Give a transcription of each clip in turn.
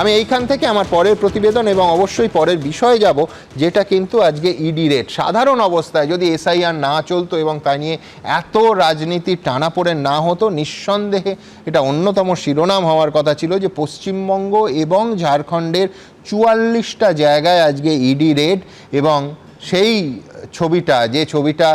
আমি এইখান থেকে আমার পরের প্রতিবেদন এবং অবশ্যই পরের বিষয়ে যাব, যেটা কিন্তু আজকে ইডি রেট সাধারণ অবস্থায় যদি এসআইআর না চলতো এবং তা নিয়ে এত রাজনীতির টানাপোড়েন না হতো, নিঃসন্দেহে এটা অন্যতম শিরোনাম হওয়ার কথা ছিল যে পশ্চিমবঙ্গ এবং ঝাড়খণ্ডের চুয়াল্লিশটা জায়গায় আজকে ইডি রেড এবং সেই ছবিটা, যে ছবিটা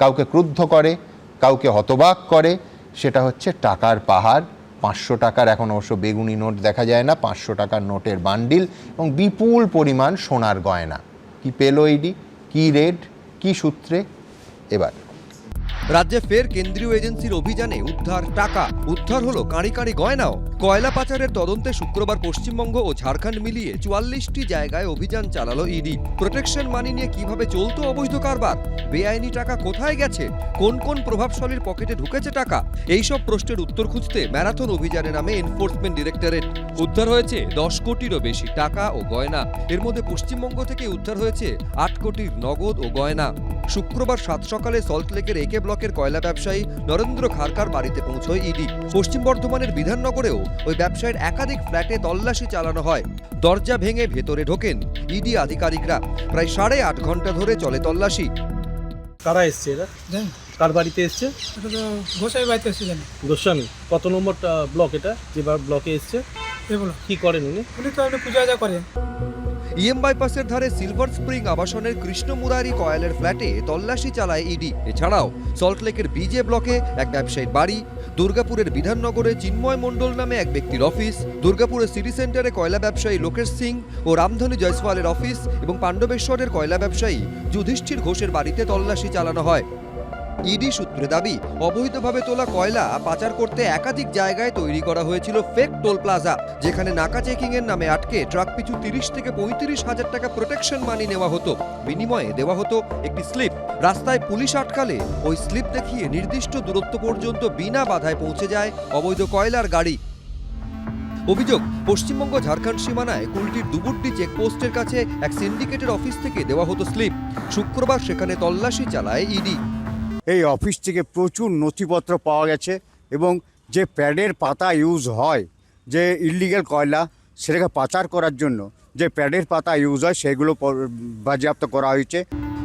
কাউকে ক্রুদ্ধ করে, কাউকে হতবাক করে, সেটা হচ্ছে টাকার পাহাড়। পাঁচশো টাকার এখন অবশ্য বেগুনি নোট দেখা যায় না, পাঁচশো টাকার নোটের বান্ডিল এবং বিপুল পরিমাণ সোনার গয়না। কি পেল ইডি কি রেড কী সূত্রে? এবার। রাজ্যে ফের কেন্দ্রীয় এজেন্সির অভিযানে উদ্ধার টাকা। উদ্ধার হলো কাঁড়ি কাঁড়ি গয়নাও। কয়লা পাচারের তদন্তে শুক্রবার পশ্চিমবঙ্গ ও ঝাড়খণ্ড মিলিয়ে চুয়াল্লিশটি জায়গায় অভিযান চালালো ইডি। প্রোটেকশন মানি নিয়ে কীভাবে চলতো অবৈধ কারবার? বেআইনি টাকা কোথায় গেছে? কোন কোন প্রভাবশালীর পকেটে ঢুকেছে টাকা? এইসব প্রশ্নের উত্তর খুঁজতে ম্যারাথন অভিযানে নামে এনফোর্সমেন্ট ডিরেক্টরেট। উদ্ধার হয়েছে দশ কোটিরও বেশি টাকা ও গয়না। এর মধ্যে পশ্চিমবঙ্গ থেকে উদ্ধার হয়েছে আট কোটির নগদ ও গয়না। শুক্রবার সাত সকালে সল্টলেকের একে ব্লকের কয়লা ব্যবসায়ী নরেন্দ্র খারকার বাড়িতে পৌঁছয় ইডি। পশ্চিম বর্ধমানের বিধাননগরেও ওই ব্যবসায়ীর একাধিক ফ্ল্যাটে তল্লাশি চালানো হয়। দরজা ভেঙে ভেতরে ঢোকেন ইডি আধিকারিকরা। প্রায় সাড়ে আট ঘণ্টা ধরে চলে তল্লাশি। কারা এসছে এরা? কার বাড়িতে এসছে? গোসাই বাড়িতে এসে জানি। গোস্বামী কত নম্বর ব্লক এটা? যে ব্লকে এসছে? কি করেন উনি? উনি তো পূজা আজা করে ইএম বাইপাসের ধারে সিলভার স্প্রিং আবাসনের কৃষ্ণ মুরারি কয়েলের ফ্ল্যাটে তল্লাশি চালায় ইডি। এছাড়াও সল্টলেকের বিজে ব্লকে এক ব্যবসায়ীর বাড়ি, দুর্গাপুরের বিধাননগরে চিন্ময় মণ্ডল নামে এক ব্যক্তির অফিস, দুর্গাপুরের সিটি সেন্টারে কয়লা ব্যবসায়ী লোকেশ সিং ও রামধনী জয়সওয়ালের অফিস এবং পাণ্ডবেশ্বরের কয়লা ব্যবসায়ী যুধিষ্ঠির ঘোষের বাড়িতে তল্লাশি চালানো হয়। ইডি সূত্রে দাবি, অবৈধভাবে তোলা কয়লা পাচার করতে একাধিক জায়গায় তৈরি করা হয়েছিল ফেক টোল প্লাজা যেখানে নাকা চেকিং এর নামে আটকে ট্রাক পিছু তিরিশ থেকে পঁয়ত্রিশ হাজার টাকা প্রোটেকশন মানি নেওয়া হতো। বিনিময়ে দেওয়া হতো একটি স্লিপ রাস্তায় পুলিশ আটকালে ওই স্লিপ দেখিয়ে নির্দিষ্ট দূরত্ব পর্যন্ত বিনা বাধায় পৌঁছে যায় অবৈধ কয়লার গাড়ি। অভিযোগ, পশ্চিমবঙ্গ ঝাড়খণ্ড সীমানায় কুলটির দুবুর্ডি চেকপোস্টের কাছে এক সিন্ডিকেটের অফিস থেকে দেওয়া হতো স্লিপ শুক্রবার সেখানে তল্লাশি চালায় ইডি। এই অফিস থেকে প্রচুর নথিপত্র পাওয়া গেছে এবং যে প্যাডের পাতা ইউজ হয়, যে ইলিগেল কয়লা সেটাকে পাচার করার জন্য যে প্যাডের পাতা ইউজ হয় সেগুলো বাজেয়াপ্ত করা হয়েছে।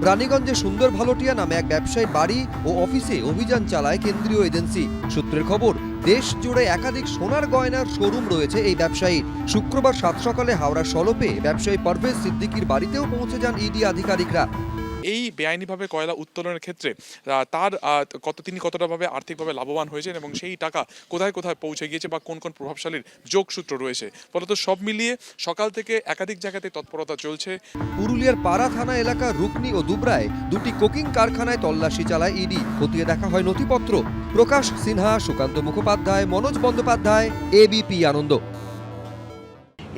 রানীগঞ্জে সুন্দর ভালোটিয়া নামে এক ব্যবসায়ী বাড়ি ও অফিসে অভিযান চালায় কেন্দ্রীয় এজেন্সি। সূত্রের খবর, দেশ জুড়ে একাধিক সোনার গয়নার শোরুম রয়েছে এই ব্যবসায়ী শুক্রবার সাত সকালে হাওড়া সলপে ব্যবসায়ী পারভেজ সিদ্দিকির বাড়িতেও পৌঁছে যান ইডি আধিকারিকরা। এই বেআইনিভাবে কয়লা উত্তোলনের ক্ষেত্রে তার কত, তিনি কতটা ভাবে আর্থিকভাবে লাভবান হয়েছেন এবং সেই টাকা কোথায় কোথায় পৌঁছে গিয়েছে বা কোন কোন প্রভাবশালীর যোগসূত্র রয়েছে, ফলত সব মিলিয়ে সকাল থেকে একাধিক জায়গাতে তৎপরতা চলছে। পুরুলিয়ার পাড়া থানা এলাকা রুকনি ও দুবরায় দুটি কোকিং কারখানায় তল্লাশি চালায় ইডি। খতিয়ে দেখা হয় নথিপত্র। প্রকাশ সিনহা, সুকান্ত মুখোপাধ্যায়, মনোজ বন্দ্যোপাধ্যায় এবিপি আনন্দ।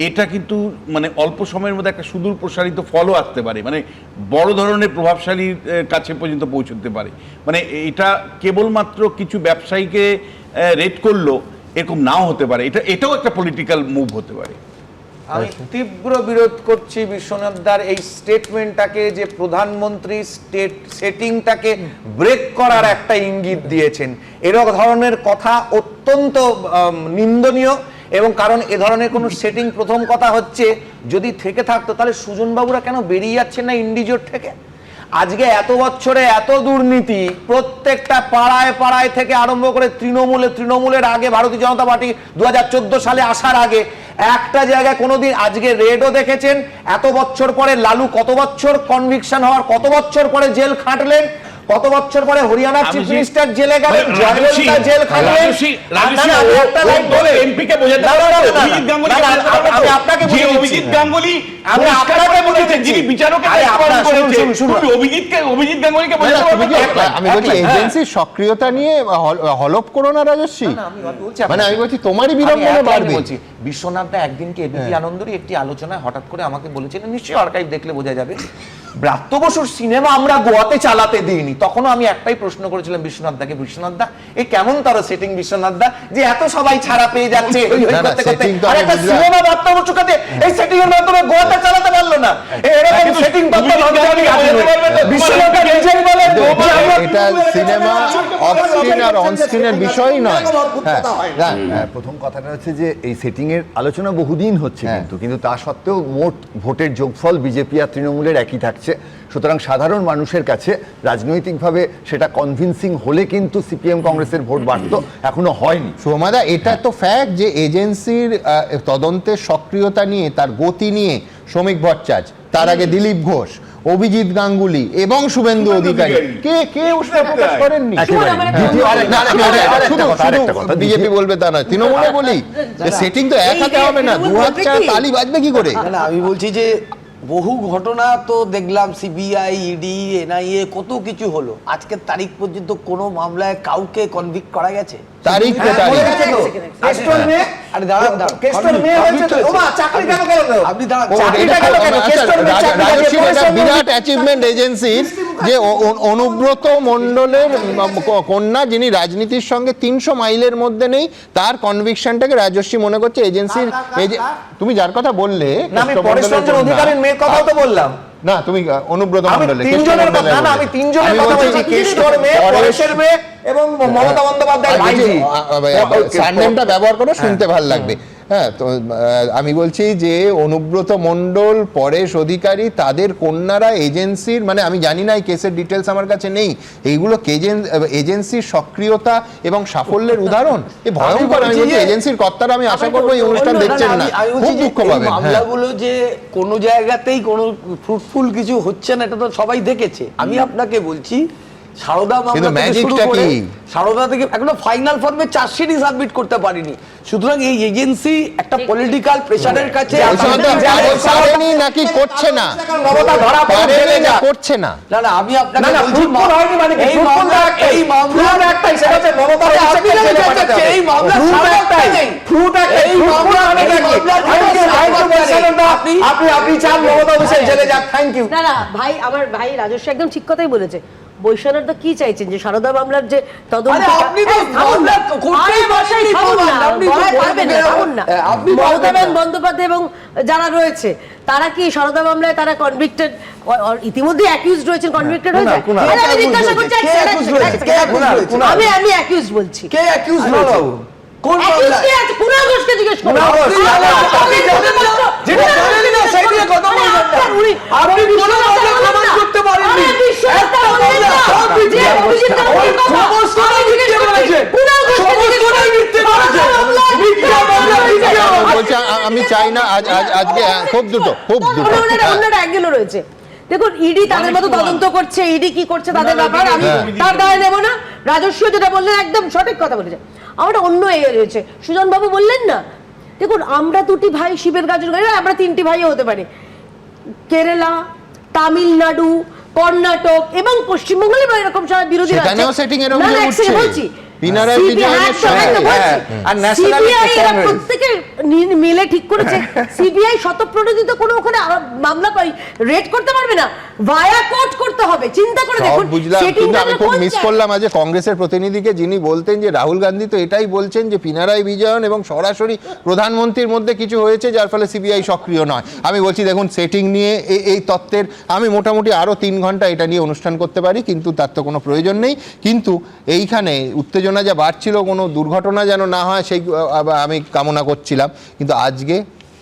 এটা কিন্তু মানে অল্প সময়ের মধ্যে একটা সুদূর প্রসারিত ফলও আসতে পারে মানে বড় ধরনের প্রভাবশালীর কাছে পর্যন্ত পৌঁছতে পারে। মানে এটা কেবলমাত্র কিছু ব্যবসায়ীকে রেট করল এরকম নাও হতে পারে। এটা এটাও একটা পলিটিক্যাল মুভ হতে পারে। আমি তীব্র বিরোধ করছি বিশ্বনাথ দার এই স্টেটমেন্টটাকে যে প্রধানমন্ত্রী স্টেট সেটিংটাকে ব্রেক করার একটা ইঙ্গিত দিয়েছেন। এরকম ধরনের কথা অত্যন্ত নিন্দনীয়। এবং কারণ এ ধরনের কোনো সেটিং প্রথম কথা হচ্ছে, যদি থেকে থাকতো, তাহলে সুজন বাবুরা কেন বেরিয়ে যাচ্ছেন না ইন্ডিজোর থেকে? আজকে এত বছরে এত দুর্নীতি, প্রত্যেকটা পাড়ায় পাড়ায় থেকে আরম্ভ করে তৃণমূলে তৃণমূলের আগে ভারতীয় জনতা পার্টি দু হাজার চোদ্দ সালে আসার আগে, একটা জায়গায় কোনোদিন আজকে রেডও দেখেছেন, এত বছর পরে লালু কত বছর কনভিকশন হওয়ার, কত বছর পরে জেল খাটলেন কত বছর পরে হরিয়ানার চিফ মিনিস্টার জেলে গেলেন? জয়ললিতা জেল খাটলেন। MP কে বোঝাতে আমি আপনাকে যে অভিজিৎ গাঙ্গুলি আমি আপনাকে বলেছেন, যিনি বিচারকের আপনার শুনুন। অভিজিৎকে অভিজিৎ গাঙ্গুলিকে বোঝাতে? আমি বলছি লাইন, এজেন্সির সক্রিয়তা নিয়ে হল- হলপ করো না রাজস্বী মানে আমি বলছি তোমারই বিড়ম্বনা বাড়বে। বলছি বিশ্বনাথ দা একদিনকে এবিপি আনন্দরই একটি আলোচনায় হঠাৎ করে আমাকে বলেছিলেন নিশ্চয়ই আর্কাইভ দেখলে বোঝা যাবে ব্রাত্য বসুর সিনেমা আমরা গোয়াতে চালাতে দিইনি। তখনও আমি একটাই প্রশ্ন করেছিলাম বিশ্বনাথ দাকে বিশ্বনাথ দা? এ কেমন তার সেটিং বিশ্বনাথ দা? যে এত সবাই ছাড়া পেয়ে যাচ্ছে। হই হই না, না, করতে করতে আর একটা সিনেমা ব্রাত্য বসু এই সেটিং এর মাধ্যমে গোয়াতে চালাতে পারল না। এরকম সেটিং? বিশ্বনাথ দা নিজেই বলেন এটা সিনেমা অফ স্ক্রিন আর অন স্ক্রিনের বিষয়ই নয়। হ্যাঁ হ্যাঁ হ্যাঁ, প্রথম কথাটা হচ্ছে যে এই সেটিং এর আলোচনা বহুদিন হচ্ছে। কিন্তু কিন্তু তা সত্ত্বেও মোট ভোটের যোগফল বিজেপি আর তৃণমূলের একই থাকছে। সুতরাং সাধারণ মানুষের কাছে রাজনৈতিকভাবে সেটা কনভিনসিং হলে কিন্তু সিপিএম কংগ্রেসের ভোট বাড়তো এখনও হয়নি। সোমাদা এটা তো ফ্যাক্ট যে এজেন্সির তদন্তের সক্রিয়তা নিয়ে তার গতি নিয়ে শ্রমিক ভট্টাচ তার আগে দিলীপ ঘোষ অভিজিৎ গাঙ্গুলি এবং শুভেন্দু অধিকারী। কে কে উষ্মা প্রকাশ করেননি। বিজেপি বলবে তা নয় তৃণমূলে বলি সেটিং তো এক হাতে হবে না দু হাত ছাড়া তালি বাজবে কি করে? না না আমি বলছি যে বহু ঘটনা তো দেখলাম সিবিআই ইডি এনআইএ কত কিছু হলো। আজকের তারিখ পর্যন্ত কোনো মামলায় কাউকে কনভিক্ট করা গেছে? তারিখ তো হ্যাঁ, তারিখ। বলে গেছে তো। কেষ্টর মেয়ে? আরে দাঁড়ান কেষ্টর মেয়ে হয়েছে তো। ওমা চাকরি কেন গেল আপনি দাঁড়ান ও, চাকরি- কেন? আচ্ছা, কেষ্টর চাকরি এটা বিরাট অ্যাচিভমেন্ট এজেন্সির যে অনুব্রত মণ্ডলের কন্যা যিনি রাজনীতির সঙ্গে তিনশো মাইলের মধ্যে নেই তার কনভিকশনটাকে রাজস্বী মনে করছে এজেন্সির তুমি যার কথা বললে আমি পরেশ রঞ্জন কন্যা। মেয়ের কথাও তো বললাম। না তুমি অনুব্রত মণ্ডলের তিনজনের কথা না আমি তিনজনের কথা বলছি। কেষ্টর মেয়ে পরেশের মেয়ে এবং মমতা বন্দ্যোপাধ্যায়ের ভাইজি সারনেমটা ব্যবহার করো শুনতে ভালো লাগবে। হ্যাঁ। তো আমি বলছি যে অনুব্রত মণ্ডল পরেশ অধিকারী তাদের কন্যারা এজেন্সির মানে আমি জানি না এই কেসের ডিটেলস আমার কাছে নেই এইগুলো কেজেন- এজেন্সির সক্রিয়তা এবং সাফল্যের উদাহরণ? এ ভয়ঙ্কর আমি বলছি এজেন্সির কর্তারা আমি আশা করব এই অনুষ্ঠান দেখছেন না। খুব যে দুঃখ পাবেন। হ্যাঁ। মামলাগুলো যে কোনো জায়গাতেই কোনো ফ্রুটফুল কিছু হচ্ছে না এটা তো সবাই দেখেছে। আমি আপনাকে বলছি সারদা মামলা কিন্তু থেকে শুরু ম্যাজিকটা কি? সারদা থেকে এখনও ফাইনাল ফর্মে চার্জশিটই সাবমিট করতে পারিনি সুতরাং এই এজেন্সি একটা পলিটিক্যাল প্রেশারের কাছে নাকি করছে না ধরা পড়ে না করছে না না না আমি আপনাকে বলছি মানে এই মামলা তো একটাই। এই মামলা একটাই, সেটা হচ্ছে মমতার আপনি। এই মামলা একটাই। একটাই। এই মামলা। আপনি- আপনি আপনি চান মমতা অভিষেক জেলে যাক থ্যাংক ইউ না না ভাই আমার ভাই রাজস্ব একদম ঠিক কথাই বলেছে বৈশ্বনাথ তো কি চাইছেন? যে সারদা মামলার যে তদন্ত। বন্দ্যোপাধ্যায় এবং যারা রয়েছে তারা কি সারদা মামলায় তারা কনভিক্টেড ইতিমধ্যে অ্যাকিউজড রয়েছেন কনভিক্টেড হয়েছে? কুণাল, কুণাল। আমি? আমি অ্যাকিউজ বলছি। কে অ্যাকিউজ। কোন ঘোষকে জিজ্ঞেস করুন। আপনি প্রমাণ করতে পারেননি। আমি চাই না আজ আজ আজকে আহ, খুব দুটো খুব দুটো। অ্যাঙ্গেলও রয়েছে। দেখুন ইডি তাদের মতো তদন্ত করছে ইডি কি করছে তাদের ব্যাপার আমি তার দায় নেব না। রাজস্ব যেটা বললেন একদম সঠিক কথা বলেছে আমার অন্য এ রয়েছে সুজন বাবু বললেন না? দেখুন আমরা দুটি ভাই শিবের গাজন গাড়ি আমরা তিনটি ভাইও হতে পারি। কেরালা তামিলনাড়ু কর্ণাটক এবং পশ্চিমবঙ্গে এরকম সব বিরোধী। বলছি। বলছি। হ্যাঁ, আর CBI মিলে ঠিক করেছে। সিবিআই শতপ্রণোদিত কোনো ওখানে মামলা পাই রেড করতে পারবে না। ভায়া কোর্ট করতে হবে। চিন্তা করে দেখুন বুঝলাম কিন্তু আমি খুব মিস করলাম আজ কংগ্রেসের প্রতিনিধিকে যিনি বলতেন যে রাহুল গান্ধী তো এটাই বলছেন যে পিনারাই বিজয়ন এবং সরাসরি প্রধানমন্ত্রীর মধ্যে কিছু হয়েছে যার ফলে সিবিআই সক্রিয় নয়। আমি বলছি দেখুন সেটিং নিয়ে এই এই তত্ত্বের আমি মোটামুটি আরও তিন ঘণ্টা এটা নিয়ে অনুষ্ঠান করতে পারি কিন্তু তার তো কোনো প্রয়োজন নেই। কিন্তু এইখানে উত্তেজনা যা বাড়ছিল কোনো দুর্ঘটনা যেন না হয় সেই আমি কামনা করছিলাম। কিন্তু আজকে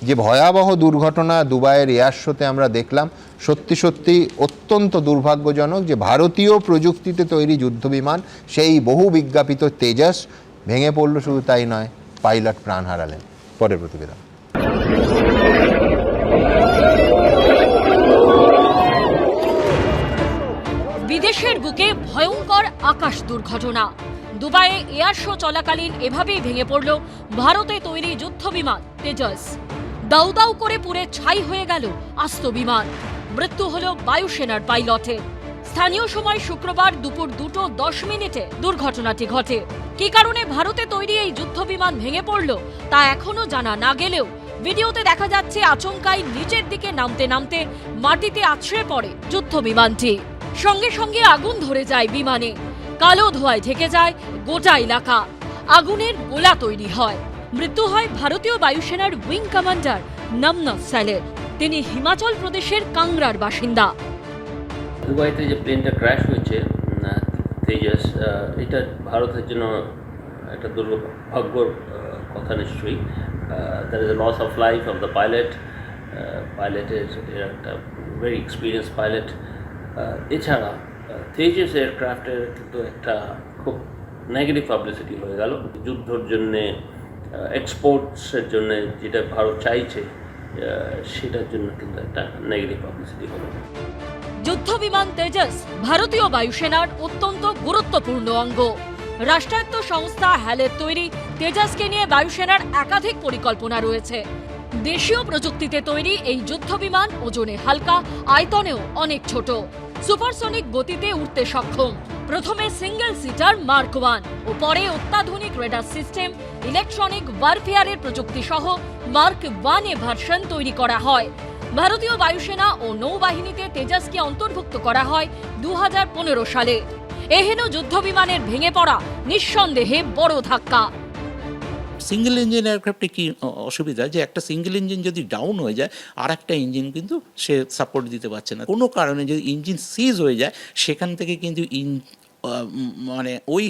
যে ভয়াবহ দুর্ঘটনা দুবাইয়ের এয়ার শোতে আমরা দেখলাম, সত্যি সত্যি অত্যন্ত দুর্ভাগ্যজনক যে ভারতীয় প্রযুক্তিতে তৈরি যুদ্ধবিমান, সেই বহু বিজ্ঞাপিত তেজাস ভেঙে পড়ল শুধু তাই নয়, পাইলট প্রাণ হারালেন। পরের প্রতিবেদন। বিদেশের বুকে ভয়ঙ্কর আকাশ দুর্ঘটনা। দুবাইয়ে এয়ার শো চলাকালীন এভাবেই ভেঙে পড়ল ভারতে তৈরি যুদ্ধবিমান তেজস। দাউ দাউ করে পুড়ে ছাই হয়ে গেল আস্ত বিমান। মৃত্যু হল বায়ুসেনার পাইলটের স্থানীয় সময় শুক্রবার দুপুর দুটো দশ মিনিটে দুর্ঘটনাটি ঘটে। কি কারণে ভারতে তৈরি এই যুদ্ধবিমান ভেঙে পড়ল তা এখনও জানা না গেলেও ভিডিওতে দেখা যাচ্ছে আচমকাই নিচের দিকে নামতে নামতে মাটিতে আছড়ে পড়ে যুদ্ধবিমানটি। সঙ্গে সঙ্গে আগুন ধরে যায় বিমানে। কালো ধোঁয়ায় ঢেকে যায় গোটা এলাকা। আগুনের গোলা তৈরি হয়। মৃত্যু হয় ভারতীয় বায়ুসেনার উইং কমান্ডার নমনভ স্যালের। তিনি হিমাচল প্রদেশের কাংড়ার বাসিন্দা। দুবাইতে যে প্লেনটা ক্র্যাশ হয়েছে তেজাস এটা ভারতের জন্য একটা দুর্ভাগ্যর কথা নিশ্চয়ই। There is loss of life of the pilot পাইলটের একটা ভেরি এক্সপিরিয়েন্স পাইলট এছাড়া তেজস এয়ারক্রাফটের কিন্তু একটা খুব নেগেটিভ পাবলিসিটি হয়ে গেল। যুদ্ধর জন্যে এক্সপোর্টসের জন্য যেটা ভারত চাইছে সেটার জন্য কিন্তু একটা নেগেটিভ পাবলিসিটি হলো। যুদ্ধ বিমান তেজস ভারতীয় বায়ুসেনার অত্যন্ত গুরুত্বপূর্ণ অঙ্গ। রাষ্ট্রায়ত্ত সংস্থা হ্যালের তৈরি তেজাসকে নিয়ে বায়ুসেনার একাধিক পরিকল্পনা রয়েছে। দেশীয় প্রযুক্তিতে তৈরি এই যুদ্ধ বিমান ওজনে হালকা, আয়তনেও অনেক ছোট। সুপারসনিক গতিতে উঠতে সক্ষম। প্রথমে সিঙ্গেল সিটার মার্ক ওয়ান ও পরে অত্যাধুনিক রেডার সিস্টেম ইলেকট্রনিক ওয়ারফেয়ারের প্রযুক্তি সহ মার্ক ওয়ান ভার্সন তৈরি করা হয়। ভারতীয় বায়ুসেনা ও নৌবাহিনীতে তেজাসকে অন্তর্ভুক্ত করা হয় দু হাজার পনেরো সালে। এহেন যুদ্ধ বিমানের ভেঙে পড়া নিঃসন্দেহে বড় ধাক্কা। সিঙ্গেল ইঞ্জিন এয়ারক্রাফটে কী অসুবিধা? যে একটা সিঙ্গেল ইঞ্জিন যদি ডাউন হয়ে যায় আর একটা ইঞ্জিন কিন্তু সে সাপোর্ট দিতে পারছে না। কোনো কারণে যদি ইঞ্জিন সিজ হয়ে যায়, সেখান থেকে কিন্তু মানে ওই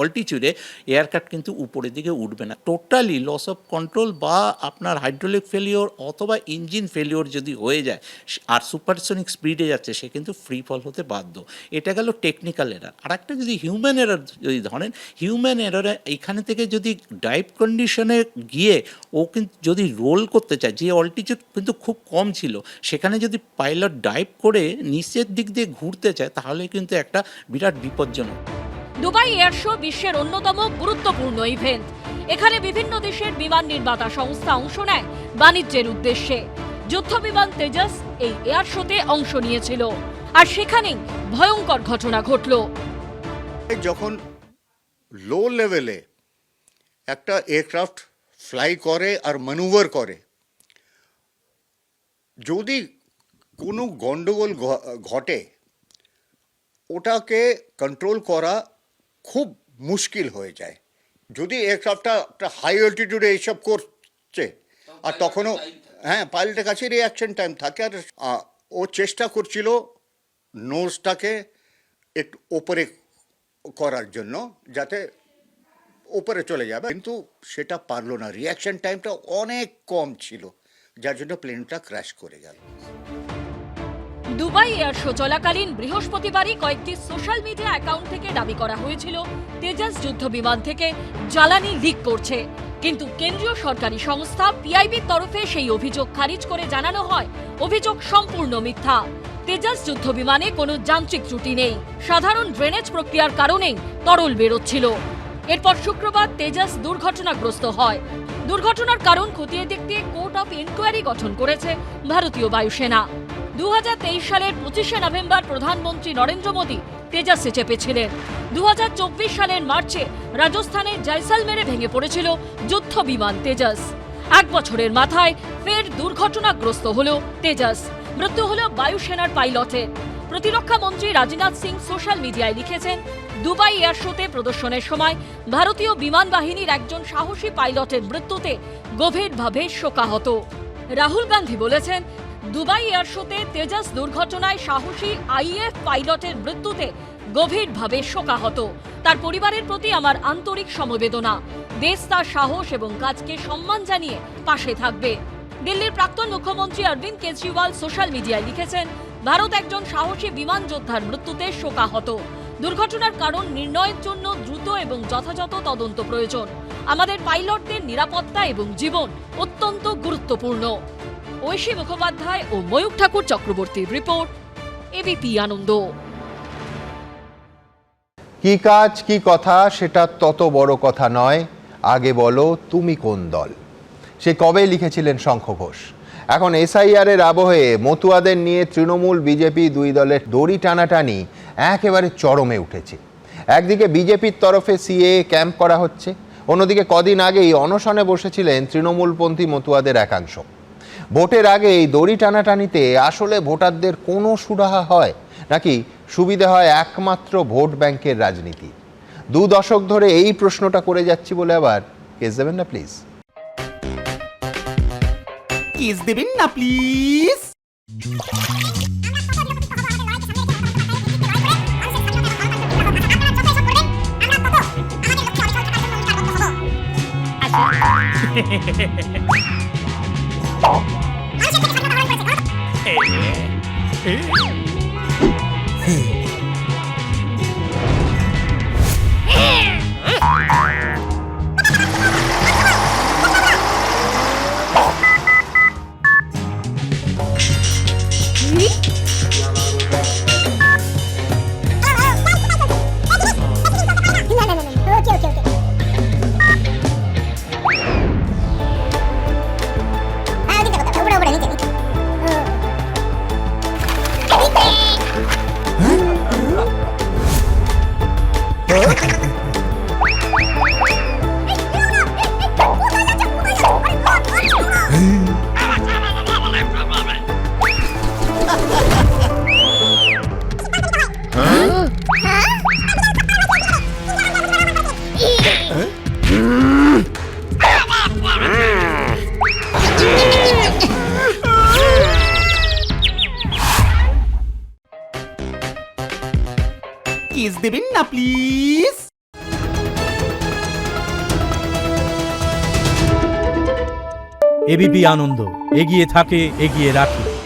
অল্টিচিউডে এয়ারক্রাফট কিন্তু উপরের দিকে উঠবে না। টোটালি লস অফ কন্ট্রোল বা আপনার হাইড্রোলিক ফেলিওর অথবা ইঞ্জিন ফেলিওর যদি হয়ে যায় আর সুপারসনিক স্পিডে যাচ্ছে, সে কিন্তু ফ্রি ফল হতে বাধ্য। এটা গেল টেকনিক্যাল এরার আর একটা যদি হিউম্যান এরার যদি ধরেন হিউম্যান এরারে এইখানে থেকে যদি ডাইভ কন্ডিশনে গিয়ে ও কিন্তু যদি রোল করতে চায়, যে অল্টিচিউড কিন্তু খুব কম ছিল, সেখানে যদি পাইলট ডাইভ করে নিচের দিক দিয়ে ঘুরতে চায়, তাহলে কিন্তু একটা বিরাট বিপজ্জনক দুবাই এয়ার শো বিশ্বের অন্যতম গুরুত্বপূর্ণ ইভেন্ট। এখানে বিভিন্ন দেশের বিমান নির্মাতা সংস্থা অংশ নেয় বাণিজ্যের উদ্দেশ্যে। যুদ্ধ বিমান তেজাস এই এয়ার শোতে অংশ নিয়েছিল। আর সেখানেই ভয়ঙ্কর ঘটনা ঘটল। যখন লো লেভেলে একটা এয়ারক্রাফট ফ্লাই করে আর ম্যানুভার করে যদি কোনো গন্ডগোল ঘ- ঘটে ওটাকে কন্ট্রোল করা খুব মুশকিল হয়ে যায়। যদি এয়ারক্রাফটটা একটা হাই অল্টিটিউডে এইসব করছে আর তখনও হ্যাঁ পাইলটের কাছে রিয়াকশন টাইম থাকে আর ও চেষ্টা করছিল নোজটাকে একটু ওপরে করার জন্য যাতে ওপরে চলে যাবে। কিন্তু সেটা পারল না। রিয়াকশন টাইমটা অনেক কম ছিল যার জন্য প্লেনটা ক্র্যাশ করে গেল। দুবাই এয়ার শো চলাকালীন বৃহস্পতিবারই কয়েকটি সোশ্যাল মিডিয়া অ্যাকাউন্ট থেকে দাবি করা হয়েছিল, তেজাস যুদ্ধ বিমান থেকে জ্বালানি লিক করছে। কিন্তু কেন্দ্রীয় সরকারি সংস্থা পিআইবির তরফে সেই অভিযোগ খারিজ করে জানানো হয়, অভিযোগ সম্পূর্ণ মিথ্যা। তেজাস যুদ্ধ বিমানে কোনো যান্ত্রিক ত্রুটি নেই, সাধারণ ড্রেনেজ প্রক্রিয়ার কারণেই তরল বেরোচ্ছিল। এরপর শুক্রবার তেজাস দুর্ঘটনাগ্রস্ত হয়। দুর্ঘটনার কারণ খতিয়ে দেখতে কোর্ট অফ ইনকোয়ারি গঠন করেছে ভারতীয় বায়ুসেনা। দু হাজার তেইশ সালের পঁচিশে নভেম্বর প্রধানমন্ত্রী নরেন্দ্র মোদী তেজাসে চেপেছিলেন। দুহাজার চব্বিশ সালের মার্চে রাজস্থানের জয়সালমেরে ভেঙে পড়েছিল যুদ্ধ বিমান তেজাস। এক বছরের মাথায় ফের দুর্ঘটনাগ্রস্ত হল তেজাস। মৃত্যু হল বায়ুসেনার পাইলটের প্রতিরক্ষা মন্ত্রী রাজনাথ সিং সোশ্যাল মিডিয়ায় লিখেছেন, দুবাই এয়ার শোতে প্রদর্শনের সময় ভারতীয় বিমান বাহিনীর একজন সাহসী পাইলটের মৃত্যুতে গভীরভাবে শোকাহত। রাহুল গান্ধী বলেছেন দুবাই এয়ার শোতে তেজাস দুর্ঘটনায় সাহসী আইএফ পাইলটের মৃত্যুতে গভীরভাবে শোকাহত। তার পরিবারের প্রতি আমার আন্তরিক সমবেদনা। দেশ তার সাহস এবং কাজকে সম্মান জানিয়ে পাশে থাকবে। দিল্লির প্রাক্তন মুখ্যমন্ত্রী অরবিন্দ কেজরিওয়াল সোশ্যাল মিডিয়ায় লিখেছেন, ভারত একজন সাহসী বিমান যোদ্ধার মৃত্যুতে শোকাহত। দুর্ঘটনার কারণ নির্ণয়ের জন্য দ্রুত এবং যথাযথ তদন্ত প্রয়োজন। আমাদের পাইলটদের নিরাপত্তা এবং জীবন অত্যন্ত গুরুত্বপূর্ণ। ঐশী মুখোপাধ্যায় ও ময়ূক ঠাকুর চক্রবর্তীর রিপোর্ট এবিপি আনন্দ। কি কাজ, কি কথা, সেটা তত বড় কথা নয়। আগে বলো, তুমি কোন দল? সে কবে লিখেছিলেন শঙ্খ ঘোষ? এখন এসআইআর এর আবহে মতুয়াদের নিয়ে তৃণমূল, বিজেপি দুই দলের দড়ি টানাটানি একেবারে চরমে উঠেছে। একদিকে বিজেপির তরফে সিএ ক্যাম্প করা হচ্ছে, অন্যদিকে কদিন আগেই অনশনে বসেছিলেন তৃণমূলপন্থী মতুয়াদের একাংশ। ভোটের আগে এই দড়ি টানাটানিতে আসলে ভোটারদের কোনো সুরাহা হয় নাকি সুবিধে হয় একমাত্র ভোট ব্যাংকের রাজনীতি? দু দশক ধরে এই প্রশ্নটা করে যাচ্ছি বলে আবার কেস দেবেন না প্লিজ। কেস দেবেন না please. Ha ha ha ha ha! Eh? Kiss দেবেন না প্লিজ এবিপি আনন্দ এগিয়ে থাকে এগিয়ে রাখে।